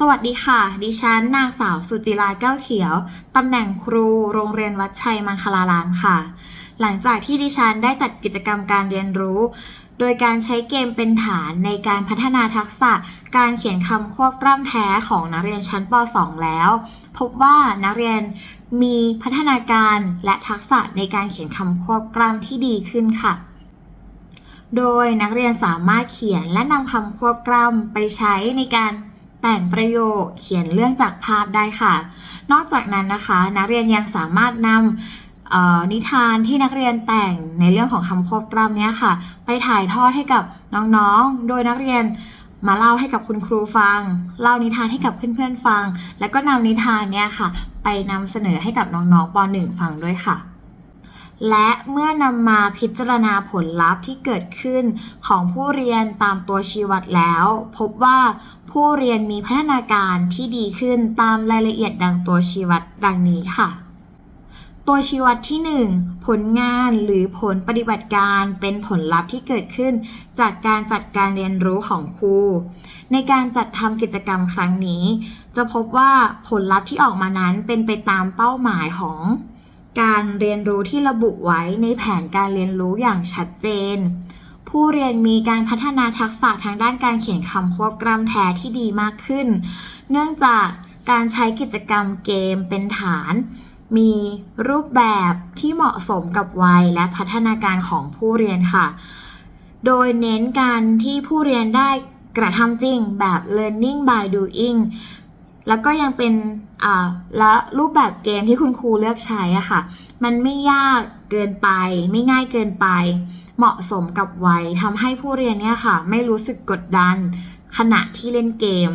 สวัสดีค่ะ ดิฉันนางสาวสุจิราแก้วเขียว ตำแหน่งครูโรงเรียนวัดชัยมังคลารามค่ะ หลังจากที่ดิฉันได้จัดกิจกรรมการเรียนรู้ โดยการใช้เกมเป็นฐานในการพัฒนาทักษะ การเขียนคำควบกล้ำแท้ของนักเรียนชั้นป .2 แล้ว พบว่านักเรียนมีพัฒนาการและทักษะในการเขียนคำควบกล้ำที่ดีขึ้นค่ะโดยนักเรียนสามารถเขียนและนำคำควบกล้ำไปใช้ในการ แต่งประโยคเขียนเรื่องจากภาพได้ค่ะ นอกจากนั้นนะคะนักเรียนยังสามารถนำนิทานที่นักเรียนแต่งในเรื่องของคำควบกล้ำเนี้ยค่ะ ไปถ่ายทอดให้กับน้องๆ โดยนักเรียนมาเล่าให้กับคุณครูฟัง เล่านิทานให้กับเพื่อนๆฟัง แล้วก็นำนิทานเนี้ยค่ะ ไปนำเสนอให้กับน้องๆป .1 ฟังด้วยค่ะ และเมื่อนำมาพิจารณาผลลัพธ์ที่เกิดขึ้นของผู้เรียนตามตัวชี้วัดแล้ว พบว่าผู้เรียนมีพัฒนาการที่ดีขึ้นตามรายละเอียดดังตัวชี้วัดดังนี้ค่ะ ตัวชี้วัดที่ 1 ผลงานหรือผลปฏิบัติการเป็นผลลัพธ์ที่เกิดขึ้น จากการจัดการเรียนรู้ของครู ในการจัดทำกิจกรรมครั้งนี้ จะพบว่าผลลัพธ์ที่ออกมานั้นเป็นไปตามเป้าหมายของ การเรียนรู้ที่ระบุไว้ในแผนการเรียนรู้อย่างชัดเจน ผู้เรียนมีการพัฒนาทักษะทางด้านการเขียนคำควบกล้ำแท้ที่ดีมากขึ้น เนื่องจากการใช้กิจกรรมเกมเป็นฐาน มีรูปแบบที่เหมาะสมกับวัยและพัฒนาการของผู้เรียนค่ะ โดยเน้นการที่ผู้เรียนได้กระทำจริงแบบ learning by doing แล้วก็ยังเป็นอ่าและรูปแบบเกมที่คุณครูเลือกใช้อะค่ะ มันไม่ยากเกินไป ไม่ง่ายเกินไป เหมาะสมกับวัยทำให้ผู้เรียนเนี่ยค่ะ ไม่รู้สึกกดดันขณะที่เล่นเกม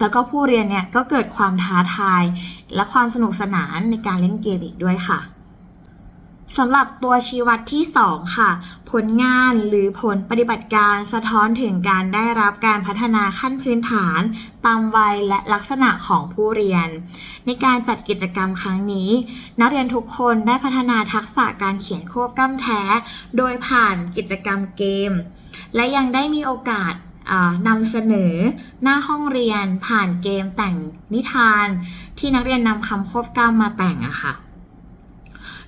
แล้วก็ผู้เรียนเนี่ยก็เกิดความท้าทาย และความสนุกสนานในการเล่นเกมอีกด้วยค่ะ สำหรับตัวชี้วัดที่ 2 ค่ะ ผลงานหรือผลปฏิบัติการสะท้อนถึงการได้รับการพัฒนาขั้นพื้นฐาน ตามวัยและลักษณะของผู้เรียน ในการจัดกิจกรรมครั้งนี้ นักเรียนทุกคนได้พัฒนาทักษะการเขียนควบกล้ำแท้ โดยผ่านกิจกรรมเกม และยังได้มีโอกาสนำเสนอหน้าห้องเรียนผ่านเกมแต่งนิทาน ที่นักเรียนนำคำควบกล้ำมาแต่งอะค่ะ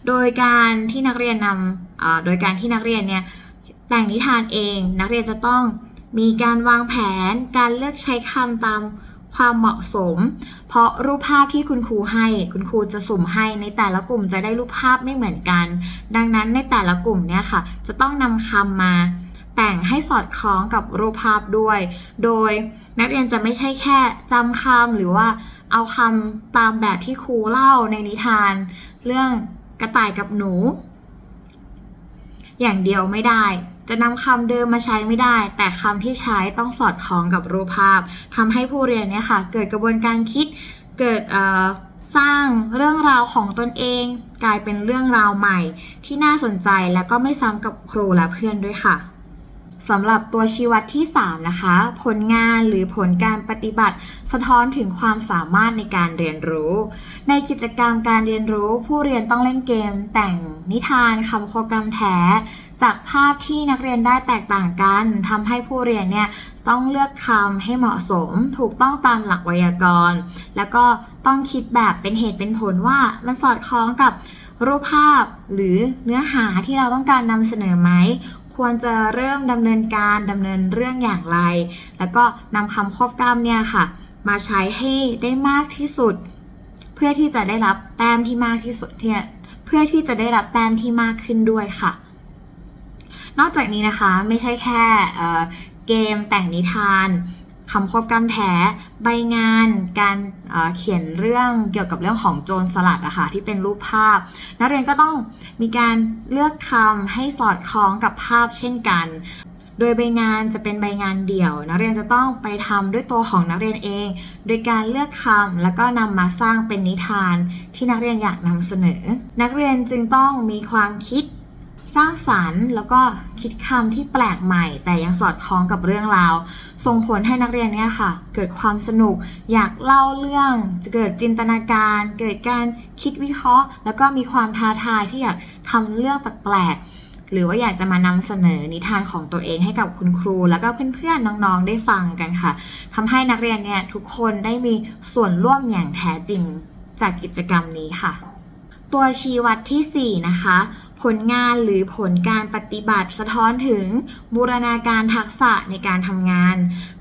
โดยการที่นักเรียนนำโดยการที่นักเรียนเนี่ยแต่งนิทานเอง นักเรียนจะต้องมีการวางแผน การเลือกใช้คำตามความเหมาะสม เพราะรูปภาพที่คุณครูให้ คุณครูจะสุ่มให้ในแต่ละกลุ่มจะได้รูปภาพไม่เหมือนกัน ดังนั้นในแต่ละกลุ่มเนี่ยค่ะ จะต้องนำคำมาแต่งให้สอดคล้องกับรูปภาพด้วย โดยนักเรียนจะไม่ใช่แค่จำคำหรือว่าเอาคำตามแบบที่ครูเล่าในนิทาน เรื่อง ระต่ายกับหนู อย่างเดียวไม่ได้ จะนำคำเดิมมาใช้ไม่ได้ แต่คำที่ใช้ต้องสอดคล้องกับรูปภาพทำให้ผู้เรียนเนี่ยค่ะ เกิดกระบวนการคิดเกิดสร้างเรื่องราวของตนเอง กลายเป็นเรื่องราวใหม่ ที่น่าสนใจและก็ไม่ซ้ำกับครูและเพื่อนด้วยค่ะ สำหรับตัวชี้วัดที่ 3 นะคะ ผลงานหรือผลการปฏิบัติ สะท้อนถึงความสามารถในการเรียนรู้ ในกิจกรรมการเรียนรู้ ผู้เรียนต้องเล่นเกม แต่งนิทานคำโคกรรมแท้ จากภาพที่นักเรียนได้แตกต่างกันทำให้ผู้เรียนเนี่ยต้องเลือกคำให้เหมาะสม ถูกต้องตามหลักไวยากรณ์ แล้วก็ต้องคิดแบบเป็นเหตุเป็นผลว่ามันสอดคล้องกับรูปภาพหรือเนื้อหาที่เราต้องการนำเสนอไหม ควรจะเริ่มดำเนินการดำเนินเรื่องอย่างไร แล้วก็นำคำครอบกล้ำเนี่ยค่ะ มาใช้ให้ได้มากที่สุด เพื่อที่จะได้รับแต้มที่มากที่สุดเนี่ยเพื่อที่จะได้รับแต้มที่มากขึ้นด้วยค่ะ นอกจากนี้นะคะไม่ใช่แค่เกมแต่งนิทาน คำควบกล้ำแท้ ใบงาน การเเขียนเรื่องเกี่ยวกับเรื่องของโจรสลัดอะค่ะที่เป็นรูปภาพ นักเรียนก็ต้องมีการเลือกคำให้สอดคล้องกับภาพเช่นกัน โดยใบงานจะเป็นใบงานเดี่ยว นักเรียนจะต้องไปทำด้วยตัวของนักเรียนเอง โดยการเลือกคำแล้วก็นำมาสร้างเป็นนิทานที่นักเรียนอยากนำเสนอ นักเรียนจึงต้องมีความคิด สร้างสรรค์แล้วก็คิดคำที่แปลกใหม่ แต่ยังสอดคล้องกับเรื่องราว ส่งผลให้นักเรียนเนี่ยค่ะ เกิดความสนุก อยากเล่าเรื่อง จะเกิดจินตนาการ เกิดการคิดวิเคราะห์ แล้วก็มีความท้าทายที่อยากทำเรื่องแปลกๆ หรือว่าอยากจะมานำเสนอนิทานของตัวเองให้กับคุณครู แล้วก็เพื่อนๆน้องๆได้ฟังกันค่ะทำให้นักเรียนเนี่ยทุกคนได้มีส่วนร่วมอย่างแท้จริงจากกิจกรรมนี้ค่ะ ตัวชี้วัดทีสี่ 4 นะคะ ผลงานหรือผลการปฏิบัติสะท้อนถึงบูรณาการทักษะในการทำงาน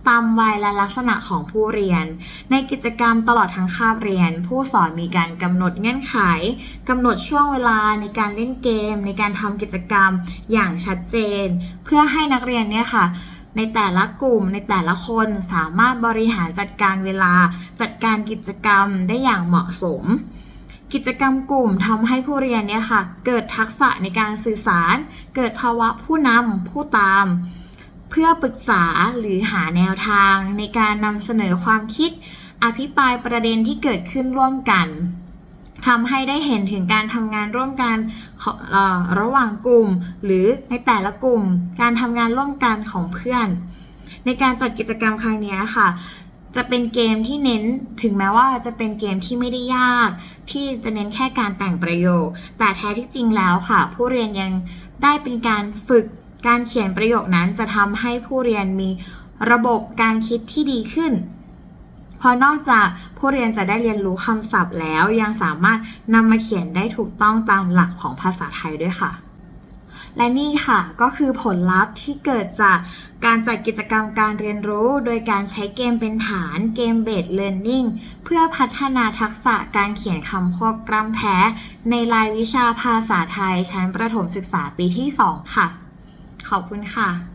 ตามวัยและลักษณะของผู้เรียน ในกิจกรรมตลอดทั้งคาบเรียน ผู้สอนมีการกำหนดเงื่อนไขกำหนดช่วงเวลาในการเล่นเกม ในการทำกิจกรรมอย่างชัดเจน เพื่อให้นักเรียนเนี่ยค่ะในแต่ละกลุ่มในแต่ละคนสามารถบริหารจัดการเวลาจัดการกิจกรรมได้อย่างเหมาะสม กิจกรรมกลุ่มทำให้ผู้เรียนเนี่ยค่ะ เกิดทักษะในการสื่อสาร เกิดภาวะผู้นำผู้ตาม เพื่อปรึกษาหรือหาแนวทางในการนำเสนอความคิด อภิปรายประเด็นที่เกิดขึ้นร่วมกันทำให้ได้เห็นถึงการทำงานร่วมกันระหว่างกลุ่ม หรือในแต่ละกลุ่ม การทำงานร่วมกันของเพื่อน ในการจัดกิจกรรมครั้งนี้ค่ะ จะเป็นเกมที่เน้นถึงแม้ว่าจะเป็นเกมที่ไม่ได้ยาก ที่จะเน้นแค่การแต่งประโยค แต่แท้ที่จริงแล้วค่ะ ผู้เรียนยังได้เป็นการฝึกการเขียนประโยคนั้นจะทำให้ผู้เรียนมีระบบการคิดที่ดีขึ้นพราะนอกจากผู้เรียนจะได้เรียนรู้คำศัพท์แล้วยังสามารถนำมาเขียนได้ถูกต้องตามหลักของภาษาไทยด้วยค่ะ และนี่ค่ะก็คือผลลัพธ์ที่เกิดจากการจัดกิจกรรมการเรียนรู้ โดยการใช้เกมเป็นฐานเกมเบสเ a ร์น i ิ g เพื่อพัฒนาทักษะการเขียนคำควบกล้ำแท้ในรายวิชาภาษาไทยชั้นประถมศึกษาปีที่ 2 ค่ะ ขอบคุณค่ะ